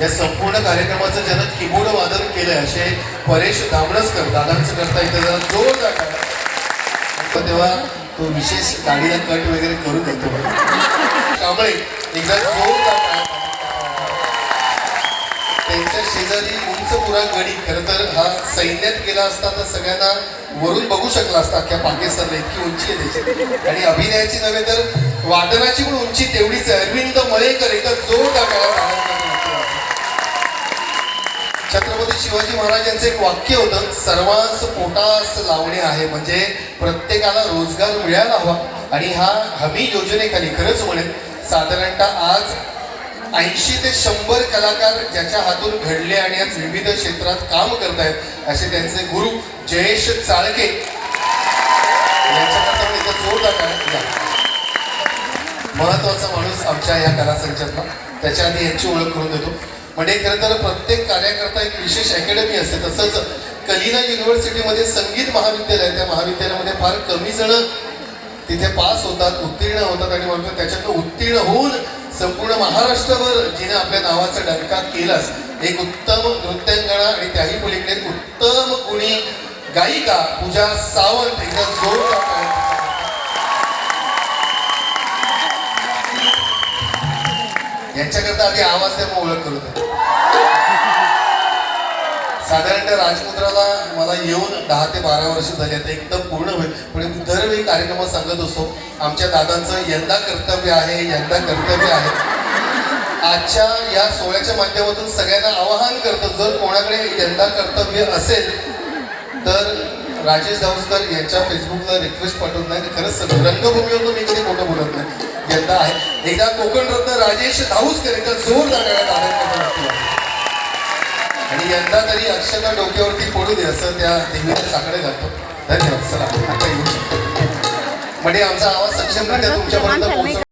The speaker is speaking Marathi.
या संपूर्ण कार्यक्रमाचं ज्यानं किबोड वादन केलंय असे परेश दामणसकर दादांचं करता इथं जरा जोर टाळ्या. तेव्हा तो विशेष गाडीला कट वगैरे करून देतो. कांबळे एकदा जोर त्यांच्या शेजारी उंच पुरा गडी खर तर हा सैन्यात गेला असता तर सगळ्यांना वरून बघू शकला असता अख्ख्या पाकिस्तानला इतकी उंची आहे त्याची. आणि अभिनयाची नव्हे तर वादनाची पण उंची तेवढीच आहे. अरविंद मळेकर एकदा जोर शिवाजी महाराजांचं एक वाक्य होतं सर्वांस पोटास लावणे आहे. म्हणजे प्रत्येकाला रोजगार मिळायला हवा. आणि हा हमी योजनेखाली खरंच म्हणेल साधारणतः आज ऐंशी ते शंभर कलाकार ज्याच्या हातून घडले आणि आज विविध क्षेत्रात काम करत आहेत असे त्यांचे गुरु जयेश चाळके यांच्याकरता पण जोरदार महत्त्वाचा माणूस आमच्या या कला संचातला त्याच्या आधी यांची ओळख करून देतो. म्हणजे खरं तर प्रत्येक कार्याकरता एक विशेष अकॅडमी असते. तसंच कलिना युनिव्हर्सिटीमध्ये संगीत महाविद्यालय आहे. त्या महाविद्यालयामध्ये फार कमी जण तिथे पास होतात उत्तीर्ण होतात आणि म्हणतो त्याच्यातून उत्तीर्ण होऊन संपूर्ण महाराष्ट्रभर जिने आपल्या नावाचा डंका केलास एक उत्तम नृत्यांगणा आणि त्याही पलीकडे एक उत्तम गुणी गायिका पूजा सावंत एकदा जोर यांच्याकरता आधी आवाज द्या मग ओळख करू द्या. साधारणतः राजमुद्राला मला येऊन दहा ते बारा वर्ष झाली आता एकदम पूर्ण होईल. पण मी दरवेळी कार्यक्रमात सांगत असतो आमच्या दादांचं यंदा कर्तव्य आहे यंदा कर्तव्य आहे. आजच्या या सोहळ्याच्या माध्यमातून सगळ्यांना आवाहन करतो जर कोणाकडे यंदा कर्तव्य असेल तर राजेश दाऊसकर यांच्या फेसबुकला रिक्वेस्ट पाठवत नाही. खरंच सगळं रंगभूमीवर मी कधी खोटं बोलत नाही. यंदा आहे. एकदा कोकण रत्न राजेश दाऊसकर एकदा जोरदार टाळ्या आणि यंदा तरी अक्षता डोक्यावरती पडू दे असं त्या देवीला साकडे घालतो धन्यवाद चला आता येऊ शकतो. म्हणजे आमचा आवाज सक्षमरित्या तुमच्यापर्यंत